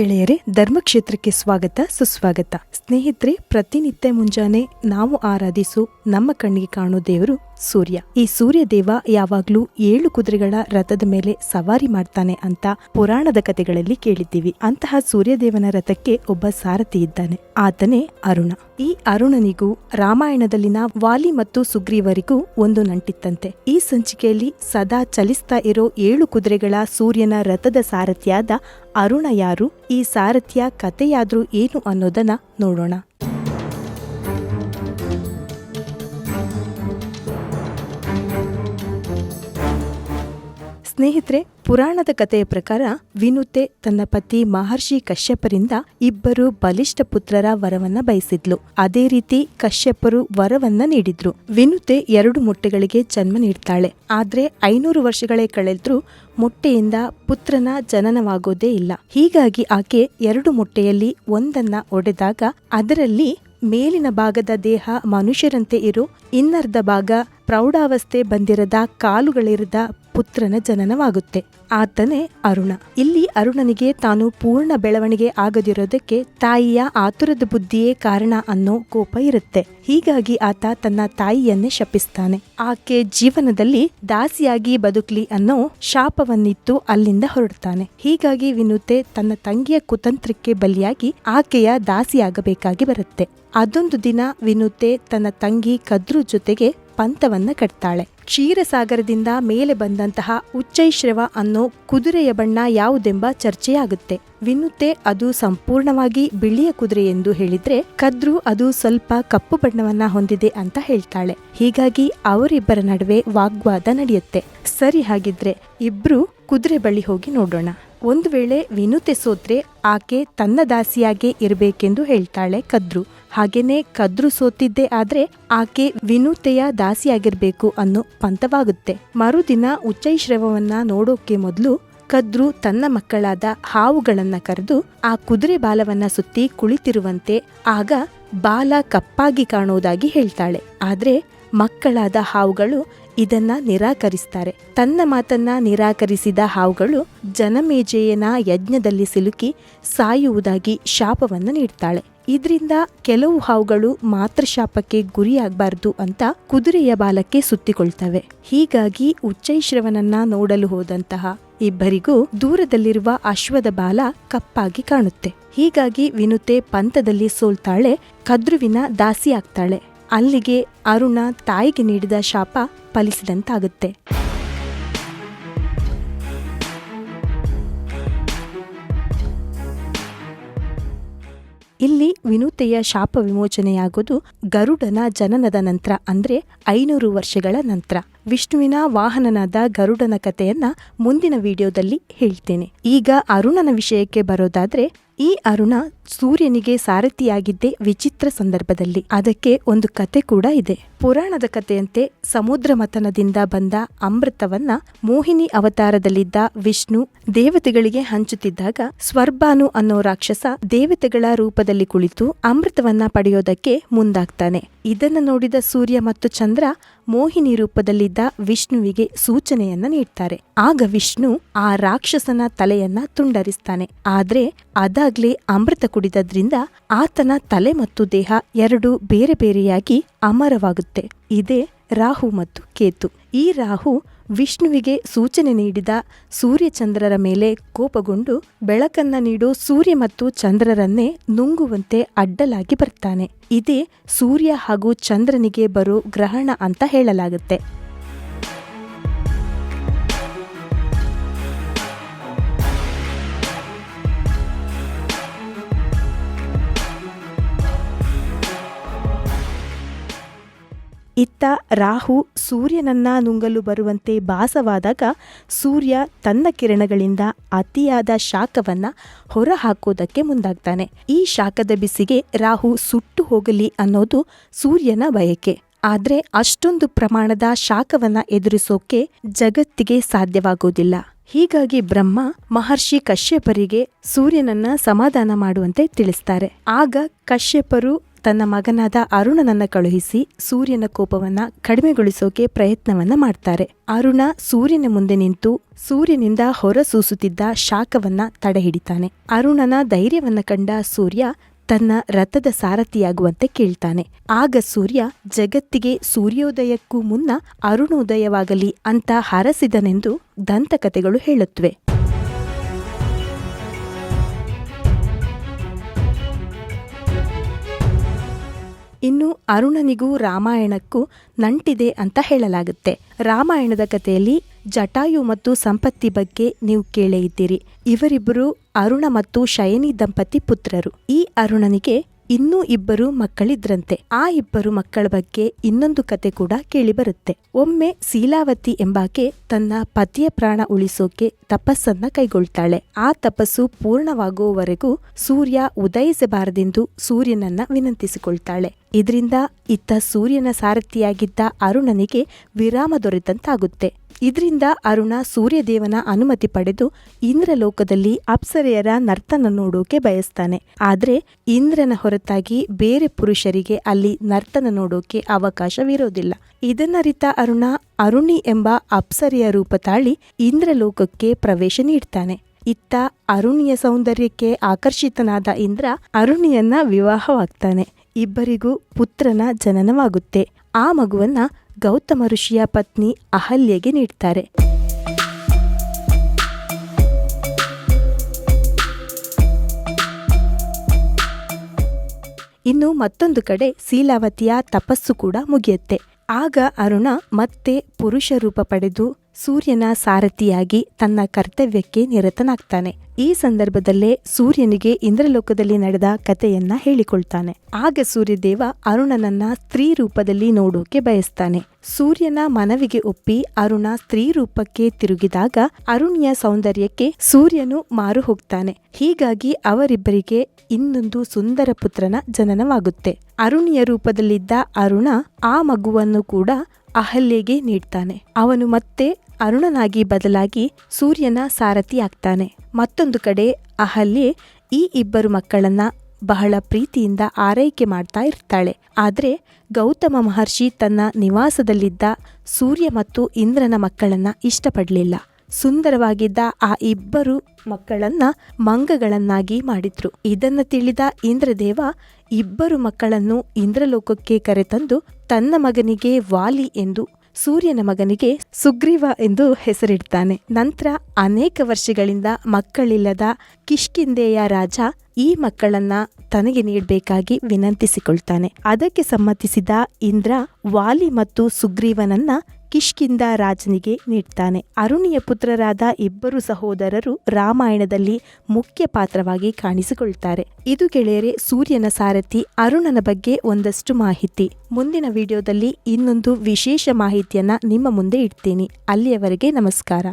ಗೆಳೆಯರೇ, ಧರ್ಮಕ್ಷೇತ್ರಕ್ಕೆ ಸ್ವಾಗತ, ಸುಸ್ವಾಗತ. ಸ್ನೇಹಿತರೆ, ಪ್ರತಿನಿತ್ಯ ಮುಂಜಾನೆ ನಾವು ಆರಾಧಿಸು ನಮ್ಮ ಕಣ್ಣಿಗೆ ಕಾಣೋ ದೇವರು ಸೂರ್ಯ. ಈ ಸೂರ್ಯ ದೇವ ಯಾವಾಗ್ಲೂ ಏಳು ಕುದುರೆಗಳ ರಥದ ಮೇಲೆ ಸವಾರಿ ಮಾಡ್ತಾನೆ ಅಂತ ಪುರಾಣದ ಕಥೆಗಳಲ್ಲಿ ಕೇಳಿದ್ದೀವಿ. ಅಂತಹ ಸೂರ್ಯದೇವನ ರಥಕ್ಕೆ ಒಬ್ಬ ಸಾರಥಿ ಇದ್ದಾನೆ, ಆತನೇ ಅರುಣ. ಈ ಅರುಣನಿಗೂ, ರಾಮಾಯಣದಲ್ಲಿನ ವಾಲಿ ಮತ್ತು ಸುಗ್ರೀವರಿಗೂ ಒಂದು ನಂಟಿತ್ತಂತೆ. ಈ ಸಂಚಿಕೆಯಲ್ಲಿ ಸದಾ ಚಲಿಸ್ತಾ ಇರೋ ಏಳು ಕುದುರೆಗಳ ಸೂರ್ಯನ ರಥದ ಸಾರಥಿಯಾದ ಅರುಣ ಯಾರು? ಈ ಸಾರಥ್ಯ ಕಥೆಯಾದರೂ ಏನು ಅನ್ನೋದನ್ನ ನೋಡೋಣ. ಸ್ನೇಹಿತರೆ, ಪುರಾಣದ ಕಥೆಯ ಪ್ರಕಾರ ವಿನುತೆ ತನ್ನ ಪತಿ ಮಹರ್ಷಿ ಕಶ್ಯಪರಿಂದ ಇಬ್ಬರು ಬಲಿಷ್ಠ ಪುತ್ರರ ವರವನ್ನ ಬಯಸಿದ್ಲು. ಅದೇ ರೀತಿ ಕಶ್ಯಪರು ವರವನ್ನ ನೀಡಿದ್ರು. ವಿನುತೆ ಎರಡು ಮೊಟ್ಟೆಗಳಿಗೆ ಜನ್ಮ ನೀಡ್ತಾಳೆ. ಆದ್ರೆ ಐನೂರು ವರ್ಷಗಳೇ ಕಳೆದ್ರೂ ಮೊಟ್ಟೆಯಿಂದ ಪುತ್ರನ ಜನನವಾಗೋದೇ ಇಲ್ಲ. ಹೀಗಾಗಿ ಆಕೆ ಎರಡು ಮೊಟ್ಟೆಯಲ್ಲಿ ಒಂದನ್ನ ಒಡೆದಾಗ ಅದರಲ್ಲಿ ಮೇಲಿನ ಭಾಗದ ದೇಹ ಮನುಷ್ಯರಂತೆ ಇರೋ, ಇನ್ನರ್ಧ ಭಾಗ ಪ್ರೌಢಾವಸ್ಥೆ ಬಂದಿರದ ಕಾಲುಗಳಿರದ ಪುತ್ರನ ಜನನವಾಗುತ್ತೆ. ಆತನೇ ಅರುಣ. ಇಲ್ಲಿ ಅರುಣನಿಗೆ ತಾನು ಪೂರ್ಣ ಬೆಳವಣಿಗೆ ಆಗದಿರೋದಕ್ಕೆ ತಾಯಿಯ ಆತುರದ ಬುದ್ಧಿಯೇ ಕಾರಣ ಅನ್ನೋ ಕೋಪ ಇರುತ್ತೆ. ಹೀಗಾಗಿ ಆತ ತನ್ನ ತಾಯಿಯನ್ನೇ ಶಪಿಸ್ತಾನೆ. ಆಕೆ ಜೀವನದಲ್ಲಿ ದಾಸಿಯಾಗಿ ಬದುಕ್ಲಿ ಅನ್ನೋ ಶಾಪವನ್ನಿತ್ತು ಅಲ್ಲಿಂದ ಹೊರಡ್ತಾನೆ. ಹೀಗಾಗಿ ವಿನುತೆ ತನ್ನ ತಂಗಿಯ ಕುತಂತ್ರಕ್ಕೆ ಬಲಿಯಾಗಿ ಆಕೆಯ ದಾಸಿಯಾಗಬೇಕಾಗಿ ಬರುತ್ತೆ. ಅದೊಂದು ದಿನ ವಿನುತೆ ತನ್ನ ತಂಗಿ ಕದ್ರು ಜೊತೆಗೆ ಪಂತವನ್ನ ಕಟ್ತಾಳೆ. ಕ್ಷೀರಸಾಗರದಿಂದ ಮೇಲೆ ಬಂದಂತಹ ಉಚ್ಚೈಶ್ರವ ಅನ್ನೋ ಕುದುರೆಯ ಬಣ್ಣ ಯಾವುದೆಂಬ ಚರ್ಚೆಯಾಗುತ್ತೆ. ವಿನುತೆ ಅದು ಸಂಪೂರ್ಣವಾಗಿ ಬಿಳಿಯ ಕುದುರೆ ಎಂದು ಹೇಳಿದ್ರೆ ಕದ್ರು ಅದು ಸ್ವಲ್ಪ ಕಪ್ಪು ಬಣ್ಣವನ್ನ ಹೊಂದಿದೆ ಅಂತ ಹೇಳ್ತಾಳೆ. ಹೀಗಾಗಿ ಅವರಿಬ್ಬರ ನಡುವೆ ವಾಗ್ವಾದ ನಡೆಯುತ್ತೆ. ಸರಿ ಹಾಗಿದ್ರೆ ಇಬ್ರು ಕುದುರೆ ಬಳಿ ಹೋಗಿ ನೋಡೋಣ. ಒಂದು ವೇಳೆ ವಿನುತೆ ಸೋತ್ರೆ ಆಕೆ ತನ್ನ ದಾಸಿಯಾಗೆ ಇರಬೇಕೆಂದು ಹೇಳ್ತಾಳೆ ಕದ್ರು. ಹಾಗೇನೆ ಕದ್ರು ಸೋತಿದ್ದೆ ಆದ್ರೆ ಆಕೆ ವಿನೂತೆಯ ದಾಸಿಯಾಗಿರ್ಬೇಕು ಅನ್ನೋ ಪಂಥವಾಗುತ್ತೆ. ಮರುದಿನ ಉಚ್ಚೈಶ್ರವವನ್ನ ನೋಡೋಕೆ ಮೊದಲು ಕದ್ರು ತನ್ನ ಮಕ್ಕಳಾದ ಹಾವುಗಳನ್ನ ಕರೆದು ಆ ಕುದುರೆ ಬಾಲವನ್ನ ಸುತ್ತಿ ಕುಳಿತಿರುವಂತೆ ಆಗ ಬಾಲ ಕಪ್ಪಾಗಿ ಕಾಣುವುದಾಗಿ ಹೇಳ್ತಾಳೆ. ಆದ್ರೆ ಮಕ್ಕಳಾದ ಹಾವುಗಳು ಇದನ್ನ ನಿರಾಕರಿಸ್ತಾರೆ. ತನ್ನ ಮಾತನ್ನ ನಿರಾಕರಿಸಿದ ಹಾವುಗಳು ಜನಮೇಜೆಯನ ಯಜ್ಞದಲ್ಲಿ ಸಿಲುಕಿ ಸಾಯುವುದಾಗಿ ಶಾಪವನ್ನ ನೀಡ್ತಾಳೆ. ಇದರಿಂದ ಕೆಲವು ಹಾವುಗಳು ಮಾತೃಶಾಪಕ್ಕೆ ಗುರಿಯಾಗಬಾರ್ದು ಅಂತ ಕುದುರೆಯ ಬಾಲಕ್ಕೆ ಸುತ್ತಿಕೊಳ್ತವೆ. ಹೀಗಾಗಿ ಉಚ್ಚೈಶ್ರವನನ್ನ ನೋಡಲು ಹೋದಂತಹ ಇಬ್ಬರಿಗೂ ದೂರದಲ್ಲಿರುವ ಅಶ್ವದ ಬಾಲ ಕಪ್ಪಾಗಿ ಕಾಣುತ್ತೆ. ಹೀಗಾಗಿ ವಿನುತೆ ಪಂತದಲ್ಲಿ ಸೋಲ್ತಾಳೆ, ಕದ್ರುವಿನ ದಾಸಿ ಆಗ್ತಾಳೆ ಅಲ್ಲಿಗೆ ಅರುಣ ತಾಯಿಗೆ ನೀಡಿದ ಶಾಪ ಫಲಿಸಿದಂತಾಗುತ್ತೆ. ಇಲ್ಲಿ ವಿನೂತೆಯ ಶಾಪ ವಿಮೋಚನೆಯಾಗೋದು ಗರುಡನ ಜನನದ ನಂತರ ಅಂದ್ರೆ ಐನೂರು ವರ್ಷಗಳ ನಂತರ. ವಿಷ್ಣುವಿನ ವಾಹನನಾದ ಗರುಡನ ಕಥೆಯನ್ನ ಮುಂದಿನ ವಿಡಿಯೋದಲ್ಲಿ ಹೇಳ್ತೇನೆ. ಈಗ ಅರುಣನ ವಿಷಯಕ್ಕೆ ಬರೋದಾದ್ರೆ, ಈ ಅರುಣ ಸೂರ್ಯನಿಗೆ ಸಾರಥಿಯಾಗಿದ್ದೇ ವಿಚಿತ್ರ ಸಂದರ್ಭದಲ್ಲಿ. ಅದಕ್ಕೆ ಒಂದು ಕತೆ ಕೂಡ ಇದೆ. ಪುರಾಣದ ಕಥೆಯಂತೆ ಸಮುದ್ರ ಮಥನದಿಂದ ಬಂದ ಅಮೃತವನ್ನ ಮೋಹಿನಿ ಅವತಾರದಲ್ಲಿದ್ದ ವಿಷ್ಣು ದೇವತೆಗಳಿಗೆ ಹಂಚುತ್ತಿದ್ದಾಗ ಸ್ವರ್ಬಾನು ಅನ್ನೋ ರಾಕ್ಷಸ ದೇವತೆಗಳ ರೂಪದಲ್ಲಿ ಕುಳಿತು ಅಮೃತವನ್ನ ಪಡೆಯೋದಕ್ಕೆ ಮುಂದಾಗ್ತಾನೆ. ಇದನ್ನು ನೋಡಿದ ಸೂರ್ಯ ಮತ್ತು ಚಂದ್ರ ಮೋಹಿನಿ ರೂಪದಲ್ಲಿದ್ದ ವಿಷ್ಣುವಿಗೆ ಸೂಚನೆಯನ್ನ ನೀಡ್ತಾರೆ. ಆಗ ವಿಷ್ಣು ಆ ರಾಕ್ಷಸನ ತಲೆಯನ್ನ ತುಂಡರಿಸ್ತಾನೆ. ಆದ್ರೆ ಅದಾಗ್ಲೇ ಅಮೃತ ಕುಡಿದದ್ರಿಂದ ಆತನ ತಲೆ ಮತ್ತು ದೇಹ ಎರಡು ಬೇರೆ ಬೇರೆಯಾಗಿ ಅಮರವಾಗುತ್ತೆ. ಇದೇ ರಾಹು ಮತ್ತು ಕೇತು. ಈ ರಾಹು ವಿಷ್ಣುವಿಗೆ ಸೂಚನೆ ನೀಡಿದ ಸೂರ್ಯಚಂದ್ರರ ಮೇಲೆ ಕೋಪಗೊಂಡು ಬೆಳಕನ್ನ ನೀಡೋ ಸೂರ್ಯ ಮತ್ತು ಚಂದ್ರರನ್ನೇ ನುಂಗುವಂತೆ ಅಡ್ಡಲಾಗಿ ಬರ್ತಾನೆ. ಇದೇ ಸೂರ್ಯ ಹಾಗೂ ಚಂದ್ರನಿಗೆ ಬರೋ ಗ್ರಹಣ ಅಂತ ಹೇಳಲಾಗುತ್ತೆ. ಇತ್ತ ರಾಹು ಸೂರ್ಯನನ್ನ ನುಂಗಲು ಬರುವಂತೆ ಭಾಸವಾದಾಗ ಸೂರ್ಯ ತನ್ನ ಕಿರಣಗಳಿಂದ ಅತಿಯಾದ ಶಾಖವನ್ನ ಹೊರಹಾಕೋದಕ್ಕೆ ಮುಂದಾಗ್ತಾನೆ. ಈ ಶಾಖದ ಬಿಸಿಗೆ ರಾಹು ಸುಟ್ಟು ಹೋಗಲಿ ಅನ್ನೋದು ಸೂರ್ಯನ ಬಯಕೆ. ಆದ್ರೆ ಅಷ್ಟೊಂದು ಪ್ರಮಾಣದ ಶಾಖವನ್ನ ಎದುರಿಸೋಕೆ ಜಗತ್ತಿಗೆ ಸಾಧ್ಯವಾಗೋದಿಲ್ಲ ಹೀಗಾಗಿ ಬ್ರಹ್ಮ, ಮಹರ್ಷಿ ಕಶ್ಯಪರಿಗೆ ಸೂರ್ಯನನ್ನ ಸಮಾಧಾನ ಮಾಡುವಂತೆ ತಿಳಿಸ್ತಾರೆ. ಆಗ ಕಶ್ಯಪರು ತನ್ನ ಮಗನಾದ ಅರುಣನನ್ನ ಕಳುಹಿಸಿ ಸೂರ್ಯನ ಕೋಪವನ್ನ ಕಡಿಮೆಗೊಳಿಸೋಕೆ ಪ್ರಯತ್ನವನ್ನ ಮಾಡ್ತಾರೆ. ಅರುಣ ಸೂರ್ಯನ ಮುಂದೆ ನಿಂತು ಸೂರ್ಯನಿಂದ ಹೊರಸೂಸುತ್ತಿದ್ದ ಶಾಖವನ್ನ ತಡೆಹಿಡಿತಾನೆ. ಅರುಣನ ಧೈರ್ಯವನ್ನ ಕಂಡ ಸೂರ್ಯ ತನ್ನ ರಥದ ಸಾರಥಿಯಾಗುವಂತೆ ಕೇಳ್ತಾನೆ. ಆಗ ಸೂರ್ಯ, ಜಗತ್ತಿಗೆ ಸೂರ್ಯೋದಯಕ್ಕೂ ಮುನ್ನ ಅರುಣೋದಯವಾಗಲಿ ಅಂತ ಹರಸಿದನೆಂದು ದಂತಕಥೆಗಳು ಹೇಳುತ್ತವೆ ಇನ್ನು ಅರುಣನಿಗೂ ರಾಮಾಯಣಕ್ಕೂ ನಂಟಿದೆ ಅಂತ ಹೇಳಲಾಗುತ್ತೆ. ರಾಮಾಯಣದ ಕಥೆಯಲ್ಲಿ ಜಟಾಯು ಮತ್ತು ಸಂಪತ್ತಿ ಬಗ್ಗೆ ನೀವು ಕೇಳೇ ಇದ್ದೀರಿ. ಇವರಿಬ್ಬರು ಅರುಣ ಮತ್ತು ಶಯನಿ ದಂಪತಿ ಪುತ್ರರು. ಈ ಅರುಣನಿಗೆ ಇನ್ನೂ ಇಬ್ಬರು ಮಕ್ಕಳಿದ್ರಂತೆ. ಆ ಇಬ್ಬರು ಮಕ್ಕಳ ಬಗ್ಗೆ ಇನ್ನೊಂದು ಕತೆ ಕೂಡ ಕೇಳಿಬರುತ್ತೆ. ಒಮ್ಮೆ ಶೀಲಾವತಿ ಎಂಬಾಕೆ ತನ್ನ ಪತಿಯ ಪ್ರಾಣ ಉಳಿಸೋಕೆ ತಪಸ್ಸನ್ನ ಕೈಗೊಳ್ತಾಳೆ. ಆ ತಪಸ್ಸು ಪೂರ್ಣವಾಗುವವರೆಗೂ ಸೂರ್ಯ ಉದಯಿಸಬಾರದೆಂದು ಸೂರ್ಯನನ್ನ ವಿನಂತಿಸಿಕೊಳ್ತಾಳೆ. ಇದರಿಂದ ಇತ್ತ ಸೂರ್ಯನ ಸಾರಥಿಯಾಗಿದ್ದ ಅರುಣನಿಗೆ ವಿರಾಮ ದೊರೆತಂತಾಗುತ್ತೆ. ಇದರಿಂದ ಅರುಣ ಸೂರ್ಯದೇವನ ಅನುಮತಿ ಪಡೆದು ಇಂದ್ರಲೋಕದಲ್ಲಿ ಅಪ್ಸರೆಯರ ನರ್ತನ ನೋಡೋಕೆ ಬಯಸ್ತಾನೆ. ಆದರೆ ಇಂದ್ರನ ಹೊರತಾಗಿ ಬೇರೆ ಪುರುಷರಿಗೆ ಅಲ್ಲಿ ನರ್ತನ ನೋಡೋಕೆ ಅವಕಾಶವಿರೋದಿಲ್ಲ ಇದನ್ನರಿತ ಅರುಣ ಅರುಣಿ ಎಂಬ ಅಪ್ಸರೆಯ ರೂಪ ತಾಳಿ ಇಂದ್ರಲೋಕಕ್ಕೆ ಪ್ರವೇಶ ನೀಡ್ತಾನೆ. ಇತ್ತ ಅರುಣಿಯ ಸೌಂದರ್ಯಕ್ಕೆ ಆಕರ್ಷಿತನಾದ ಇಂದ್ರ ಅರುಣಿಯನ್ನ ವಿವಾಹವಾಗ್ತಾನೆ. ಇಬ್ಬರಿಗೂ ಪುತ್ರನ ಜನನವಾಗುತ್ತೆ. ಆ ಮಗುವನ್ನ ಗೌತಮ ಋಷಿಯ ಪತ್ನಿ ಅಹಲ್ಯೆಗೆ ನೀಡ್ತಾರೆ. ಇನ್ನು ಮತ್ತೊಂದು ಕಡೆ ಶೀಲಾವತಿಯ ತಪಸ್ಸು ಕೂಡ ಮುಗಿಯುತ್ತೆ. ಆಗ ಅರುಣ ಮತ್ತೆ ಪುರುಷ ರೂಪ ಪಡೆದು ಸೂರ್ಯನ ಸಾರಥಿಯಾಗಿ ತನ್ನ ಕರ್ತವ್ಯಕ್ಕೆ ನಿರತನಾಗ್ತಾನೆ. ಈ ಸಂದರ್ಭದಲ್ಲೇ ಸೂರ್ಯನಿಗೆ ಇಂದ್ರಲೋಕದಲ್ಲಿ ನಡೆದ ಕಥೆಯನ್ನ ಹೇಳಿಕೊಳ್ತಾನೆ. ಆಗ ಸೂರ್ಯದೇವ ಅರುಣನನ್ನ ಸ್ತ್ರೀ ರೂಪದಲ್ಲಿ ನೋಡೋಕೆ ಬಯಸ್ತಾನೆ. ಸೂರ್ಯನ ಮನವಿಗೆ ಒಪ್ಪಿ ಅರುಣ ಸ್ತ್ರೀ ರೂಪಕ್ಕೆ ತಿರುಗಿದಾಗ ಅರುಣಿಯ ಸೌಂದರ್ಯಕ್ಕೆ ಸೂರ್ಯನು ಮಾರು ಹೋಗ್ತಾನೆ. ಹೀಗಾಗಿ ಅವರಿಬ್ಬರಿಗೆ ಇನ್ನೊಂದು ಸುಂದರ ಪುತ್ರನ ಜನನವಾಗುತ್ತೆ. ಅರುಣಿಯ ರೂಪದಲ್ಲಿದ್ದ ಅರುಣ ಆ ಮಗುವನ್ನು ಕೂಡ ಅಹಲ್ಯೆಗೆ ನೀಡ್ತಾನೆ. ಅವನು ಮತ್ತೆ ಅರುಣನಾಗಿ ಬದಲಾಗಿ ಸೂರ್ಯನ ಸಾರಥಿಯಾಗ್ತಾನೆ. ಮತ್ತೊಂದು ಕಡೆ ಅಹಲ್ಯೆ ಈ ಇಬ್ಬರು ಮಕ್ಕಳನ್ನ ಬಹಳ ಪ್ರೀತಿಯಿಂದ ಆರೈಕೆ ಮಾಡ್ತಾ ಇರ್ತಾಳೆ. ಆದರೆ ಗೌತಮ ಮಹರ್ಷಿ ತನ್ನ ನಿವಾಸದಲ್ಲಿದ್ದ ಸೂರ್ಯ ಮತ್ತು ಇಂದ್ರನ ಮಕ್ಕಳನ್ನ ಇಷ್ಟಪಡಲಿಲ್ಲ. ಸುಂದರವಾಗಿದ್ದ ಆ ಇಬ್ಬರು ಮಕ್ಕಳನ್ನ ಮಂಗಗಳನ್ನಾಗಿ ಮಾಡಿದ್ರು. ಇದನ್ನ ತಿಳಿದ ಇಂದ್ರದೇವ ಇಬ್ಬರು ಮಕ್ಕಳನ್ನು ಇಂದ್ರಲೋಕಕ್ಕೆ ಕರೆತಂದು ತನ್ನ ಮಗನಿಗೆ ವಾಲಿ ಎಂದು, ಸೂರ್ಯನ ಮಗನಿಗೆ ಸುಗ್ರೀವ ಎಂದು ಹೆಸರಿಡ್ತಾನೆ. ನಂತರ ಅನೇಕ ವರ್ಷಗಳಿಂದ ಮಕ್ಕಳಿಲ್ಲದ ಕಿಷ್ಕಿಂದೆಯ ರಾಜ ಈ ಮಕ್ಕಳನ್ನ ತನಗೆ ನೀಡಬೇಕಾಗಿ ವಿನಂತಿಸಿಕೊಳ್ತಾನೆ. ಅದಕ್ಕೆ ಸಮ್ಮತಿಸಿದ ಇಂದ್ರ ವಾಲಿ ಮತ್ತು ಸುಗ್ರೀವನನ್ನ ಕಿಷ್ಕಿಂದ ರಾಜನಿಗೆ ನೀಡ್ತಾನೆ. ಅರುಣಿಯ ಪುತ್ರರಾದ ಇಬ್ಬರು ಸಹೋದರರು ರಾಮಾಯಣದಲ್ಲಿ ಮುಖ್ಯ ಪಾತ್ರವಾಗಿ ಕಾಣಿಸಿಕೊಳ್ತಾರೆ. ಇದು ಗೆಳೆಯರೆ, ಸೂರ್ಯನ ಸಾರಥಿ ಅರುಣನ ಬಗ್ಗೆ ಒಂದಷ್ಟು ಮಾಹಿತಿ. ಮುಂದಿನ ವಿಡಿಯೋದಲ್ಲಿ ಇನ್ನೊಂದು ವಿಶೇಷ ಮಾಹಿತಿಯನ್ನ ನಿಮ್ಮ ಮುಂದೆ ಇಡ್ತೀನಿ. ಅಲ್ಲಿಯವರೆಗೆ ನಮಸ್ಕಾರ.